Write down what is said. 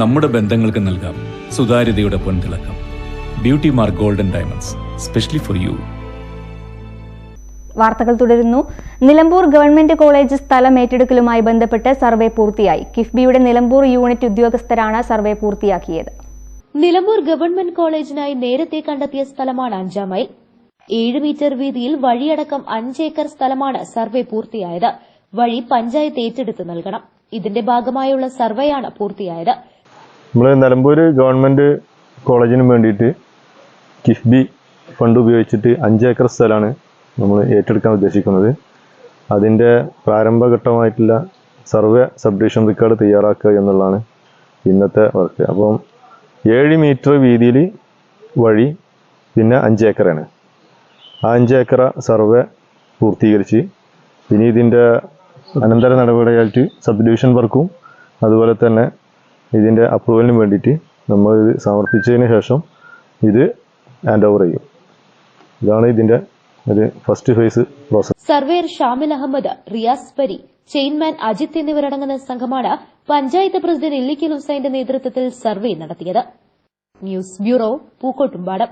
നമ്മുടെ ബന്ധങ്ങൾക്ക് നൽകാം. സുതാര്യതയുടെ പൊൻതിളക്കം. Beauty mark golden diamonds specially for you വാർത്തകൾ തുടരുന്നു. നിലമ്പൂർ ഗവൺമെന്റ് കോളേജ് സ്ഥലം ഏറ്റെടുക്കലുമായി ബന്ധപ്പെട്ട് സർവേ പൂർത്തിയായി. കിഫ്ബിയുടെ നിലമ്പൂർ യൂണിറ്റ് ഉദ്യോഗസ്ഥരാണ് സർവേ പൂർത്തിയാക്കിയത്. നിലമ്പൂർ ഗവൺമെന്റ് കോളേജിനായി നേരത്തെ കണ്ടെത്തിയ സ്ഥലമാണ് അഞ്ചാം മൈൽ. ഏഴ് മീറ്റർ വീതിയിൽ വഴിയടക്കം അഞ്ചേക്കർ സ്ഥലമാണ് സർവേ പൂർത്തിയായത്. വഴി പഞ്ചായത്ത് ഏറ്റെടുത്ത് നൽകണം. ഇതിന്റെ ഭാഗമായുള്ള സർവേയാണ് പൂർത്തിയായത്. നമ്മൾ നിലമ്പൂർ ഗവൺമെന്റ് കോളേജിന് വേണ്ടിയിട്ട് കിഫ്ബി ഫണ്ട് ഉപയോഗിച്ചിട്ട് അഞ്ച് ഏക്കർ സ്ഥലമാണ് നമ്മൾ ഏറ്റെടുക്കാൻ ഉദ്ദേശിക്കുന്നത്. അതിന്റെ പ്രാരംഭഘട്ടമായിട്ടുള്ള സർവേ സബ്ഡിഷൻ റെക്കോർഡ് തയ്യാറാക്കുക എന്നുള്ളതാണ് ഇന്നത്തെ വർക്ക് അപ്പം ഏഴ് മീറ്റർ വീതിയിൽ വഴി പിന്നെ അഞ്ച് ഏക്കറാണ് ആ അഞ്ച് ഏക്കറ സർവേ പൂർത്തീകരിച്ച് ഇനി ഇതിന്റെ അനന്തര നടപടിയായിട്ട് സബ് ഡിവിഷൻ വർക്കും അതുപോലെ തന്നെ ഇതിന്റെ അപ്രൂവലിന് വേണ്ടിയിട്ട് നമ്മൾ ഇത് സമർപ്പിച്ചതിന് ശേഷം ഇത് ഹാൻഡ് ഓവർ ചെയ്യും. ഇതാണ് ഇതിന്റെ ഒരു first phase process surveyor Shamil Ahmed Riyas പരി ചെയിൻമാൻ അജിത്ത് എന്നിവരടങ്ങുന്ന സംഘമാണ് പഞ്ചായത്ത് പ്രസിഡന്റ് ഇല്ലിക്കൽ ഹുസൈന്റെ നേതൃത്വത്തിൽ സർവേ നടത്തിയത്. News bureau Pookkottumpadam.